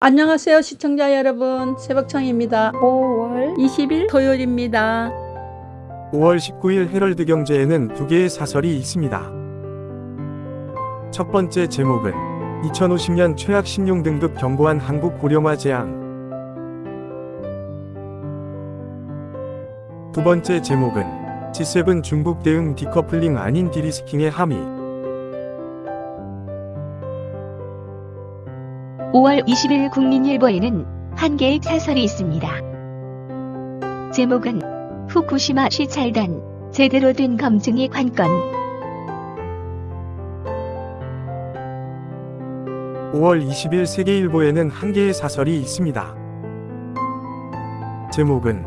안녕하세요 시청자 여러분 새벽청입니다 5월 20일 토요일입니다 5월 19일 헤럴드 경제에는 두 개의 사설이 있습니다. 첫 번째 제목은 2050년 최악 신용 등급 경고한 한국 고령화 재앙. 두 번째 제목은 G7 중국 대응 디커플링 아닌 디리스킹의 함의. 5월 20일 국민일보에는 한 개의 사설이 있습니다. 제목은 후쿠시마 시찰단 제대로 된 검증의 관건 5월 20일 세계일보에는 한 개의 사설이 있습니다. 제목은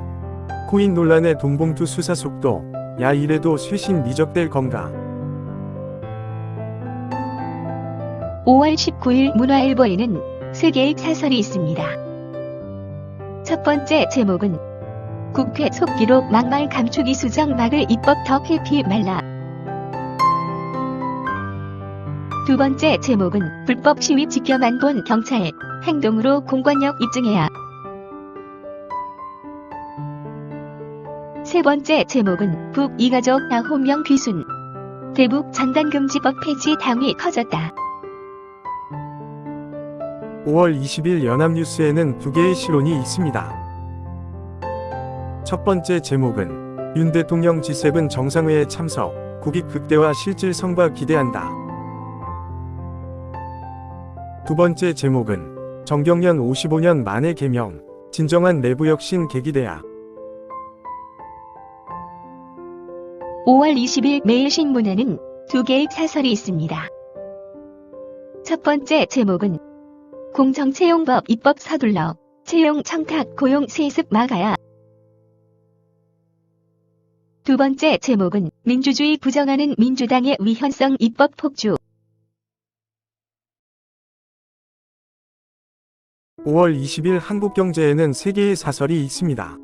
코인 논란의 돈봉투 수사 속도, 야 이래도 쇄신 미적될 건가? 5월 19일 문화일보에는 세 개의 사설이 있습니다. 첫 번째 제목은 국회 속기록 막말 감추기 수정 막을 입법 더 회피 말라 두 번째 제목은 불법 시위 지켜만 본 경찰 행동으로 공권력 입증해야 세 번째 제목은 북 이가족 나호명 귀순 대북 전단금지법 폐지 당위 커졌다. 5월 20일 연합뉴스에는 두 개의 실론이 있습니다. 첫 번째 제목은 윤 대통령 G7 정상회의 참석, 국익 극대화 실질 성과 기대한다. 두 번째 제목은 정경련 55년 만에 개명, 진정한 내부 혁신 계기대야. 5월 20일 매일신문에는 두 개의 사설이 있습니다. 첫 번째 제목은 공정채용법 입법 서둘러 채용 청탁 고용 세습 막아야 두 번째 제목은 민주주의 부정하는 민주당의 위헌성 입법 폭주 5월 20일 한국경제에는 세 개의 사설이 있습니다.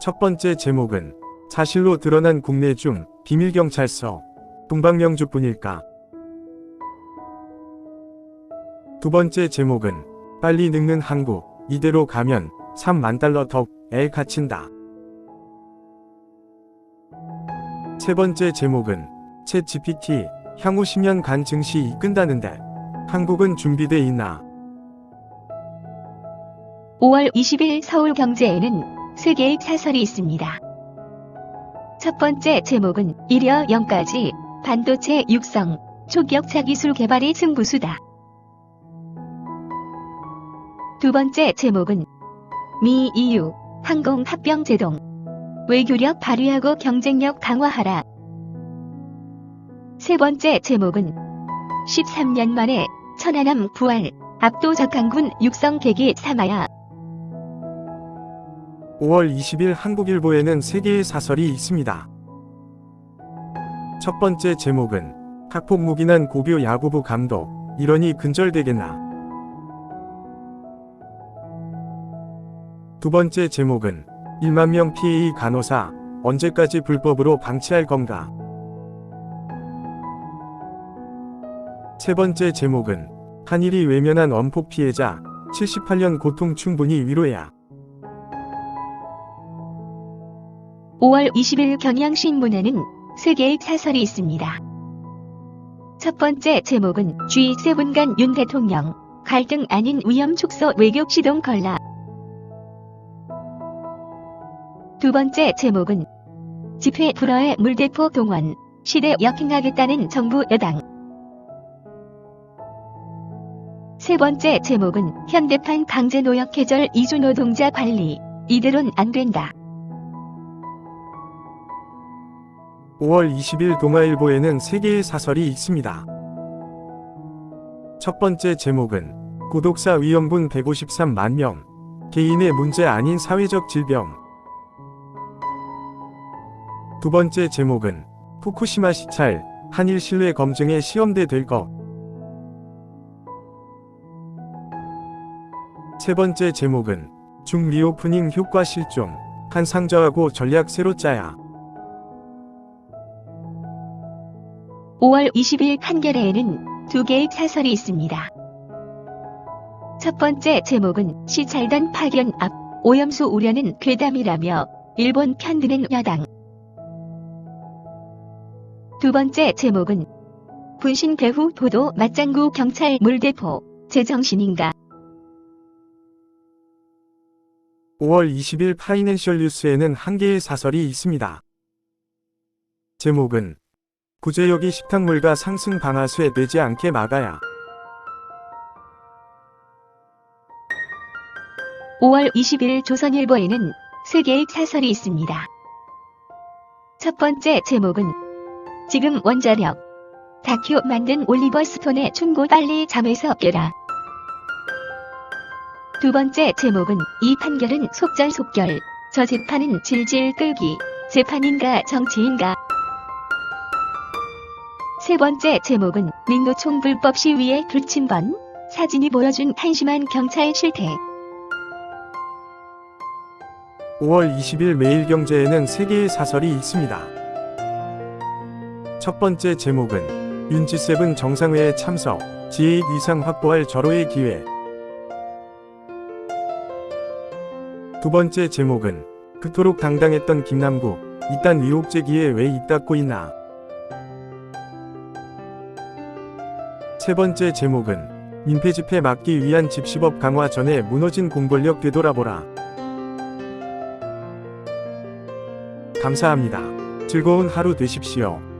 첫 번째 제목은 사실로 드러난 국내 중 비밀경찰서 동방명주뿐일까? 두 번째 제목은 빨리 늙는 한국 이대로 가면 3만 달러 덕에 갇힌다. 세 번째 제목은 챗 GPT 향후 10년간 증시 이끈다는데 한국은 준비돼 있나? 5월 20일 서울 경제에는 세 개의 사설이 있습니다. 첫 번째 제목은 이려 0까지 반도체 육성 초격차 기술 개발의 승부수다. 두 번째 제목은 미 EU 항공 합병 제동 외교력 발휘하고 경쟁력 강화하라. 세 번째 제목은 13년 만에 천안함 부활 압도적 강군 육성 계기 삼아야 5월 20일 한국일보에는 세 개의 사설이 있습니다. 첫 번째 제목은 학폭 무기난 고교 야구부 감독 이러니 근절되겠나. 두 번째 제목은 1만 명 PA 간호사 언제까지 불법으로 방치할 건가. 세 번째 제목은 한일이 외면한 원폭 피해자 78년 고통 충분히 위로해야. 5월 20일 경향신문에는 세 개의 사설이 있습니다. 첫 번째 제목은 G7 간 윤 대통령 갈등 아닌 위험 축소 외교 시동 걸라. 두 번째 제목은 집회 불허의 물대포 동원 시대 역행하겠다는 정부 여당. 세 번째 제목은 현대판 강제 노역 해절 이주 노동자 관리 이대로는 안 된다. 5월 20일 동아일보에는 세 개의 사설이 있습니다. 첫 번째 제목은 구독자 위험군 153만 명, 개인의 문제 아닌 사회적 질병. 두 번째 제목은 후쿠시마 시찰, 한일 신뢰 검증의 시험대 될 것. 세 번째 제목은 중 리오프닝 효과 실종, 한 상저하고 전략 새로 짜야. 5월 20일 한겨레에는 두 개의 사설이 있습니다. 첫 번째 제목은 시찰단 파견 앞 오염수 우려는 괴담이라며 일본 편드는 여당. 두 번째 제목은 분신 배후 도도 맞장구 경찰 물대포 제정신인가 5월 20일 파이낸셜 뉴스에는 한 개의 사설이 있습니다. 제목은 구제역이 식탁물가 상승 방아쇠 되지 않게 막아야 5월 20일 조선일보에는 세 개의 사설이 있습니다. 첫 번째 제목은 지금 원자력. 다큐 만든 올리버 스톤의 충고 빨리 잠에서 깨라. 두 번째 제목은 이 판결은 속전속결. 저 재판은 질질 끌기. 재판인가 정치인가? 세 번째 제목은 민노총 불법 시위에 불침번. 사진이 보여준 한심한 경찰 실태. 5월 20일 매일경제에는 세 개의 사설이 있습니다. 첫 번째 제목은 윤지7 정상회에 참석, G8 이상 확보할 절호의 기회. 두 번째 제목은 그토록 당당했던 김남국, 이딴 의혹 제기에 왜 입 닫고 있나. 세 번째 제목은 민폐 집회 막기 위한 집시법 강화 전에 무너진 공권력 되돌아보라. 감사합니다. 즐거운 하루 되십시오.